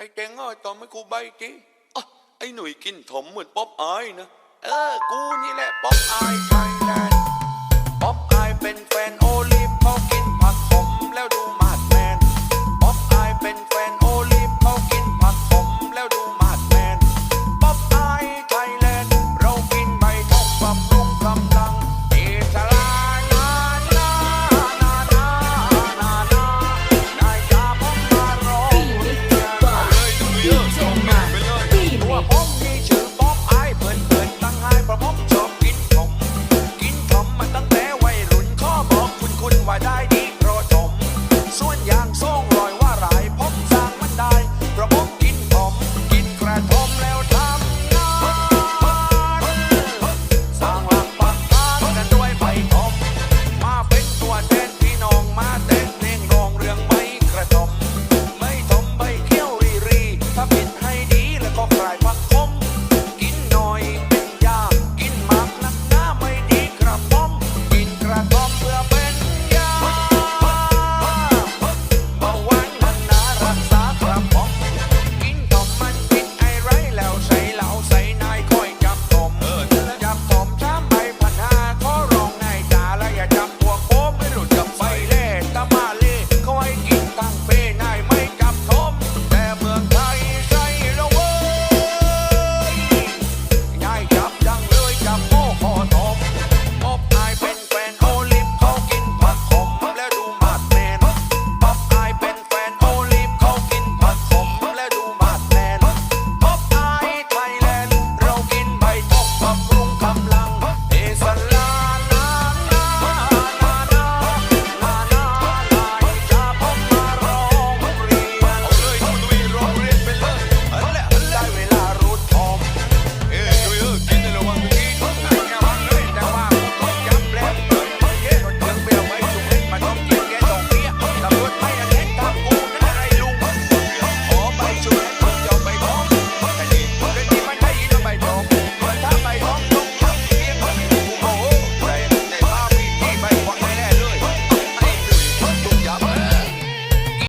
ไอ้แจงเอ้ยตอมให้กูใบจีอ่ไอ้หนุ่ยกินถมเหมือนป๊อปอายนะ เออ กูนี่แหละป๊อปอายใช่